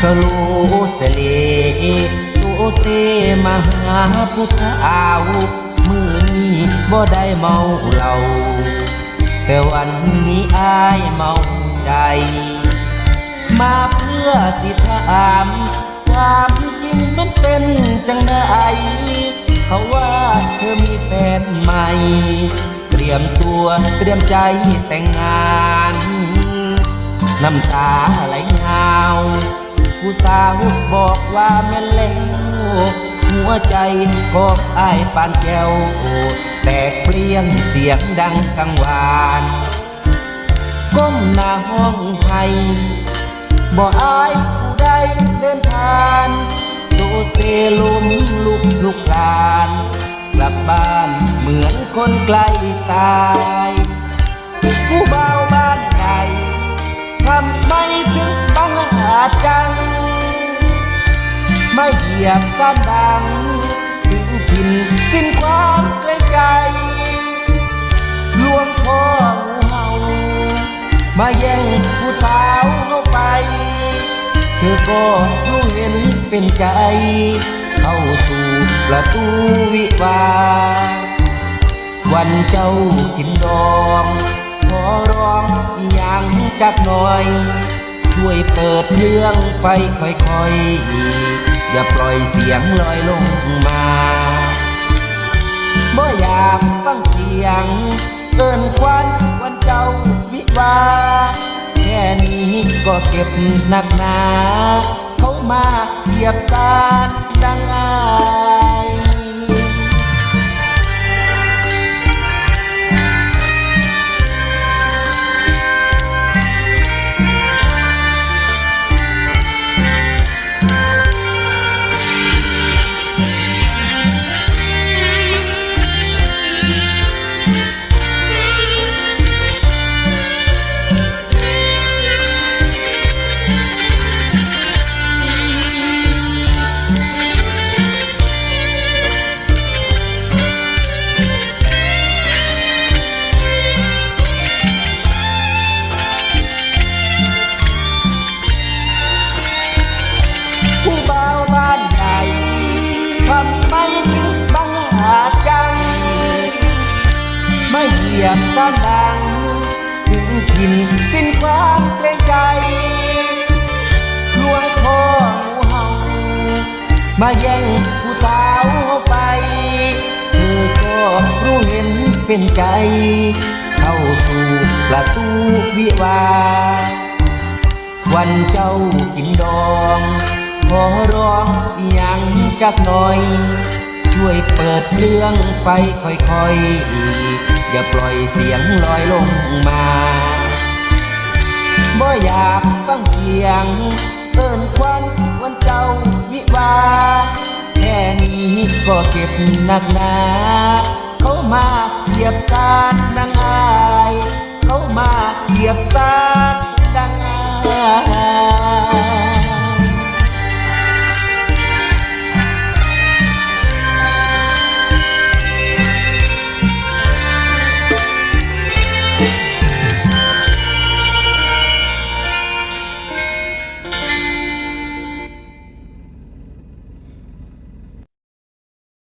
โลเสลโซเซมาหาผู้สาวมือนี้บ่ได้เมาเหล้าแต่วันนี้อายเมาใจมาเพื่อสิถามความจริงมันเป็นจังไดเขาว่าเธอมีแฟนใหม่ เตรียมตัวเตรียมใจแต่งงาน น้ำตาไหลยา ผู้สาวบอกว่าแม่นแล้วหัวใจของอายปานแก้วแตกเปลี่ยนเสียงดังกังวานก้มหน้าห้องไทยบ่อายผู้ใดเดินผ่านโซเซลุมลุกลุกลาน กลับบ้านเหมือนคนใกล้ตาย ไม่เหยียบกันดังถึงถิ่นสิ้นความเกรงใจลวงพ่องูเห่ามาแย่งผู้สาวเข้าไป เธอก็รู้เห็นเป็นใจ เข้าสู่ประตูวิวา วันเจ้ากินดอง ขอร้องอย่างจักหน่อย ช่วยเปิดเรื่องไปค่อยๆ อย่าปล่อยเสียงลอยลงมาบ่อยากฟังเสียงเกินควันวันเจ้าวิวา แค่นี้ก็เก็บหนักหนา เขามาเหยียบตาน ไม่เหยียบกันดัง ถึงถิ่นสิ้นความเกรงใจลวงพ่องูเห่ามาแย่งผู้สาวไป เธอก็รู้เห็นเป็นใจ เข้าสู่ประตูวิวา วันเจ้ากินดอง ขอร้องอย่างจักหน่อย ช่วยเปิดเรื่องไฟค่อยๆ อย่าปล่อยเสียงลอยลงมาบ่อยากฟังเสียงเอินควันวันเจ้าวิวาแค่นี้ก็เก็บหนักหนา เขามาเหยียบตาดัง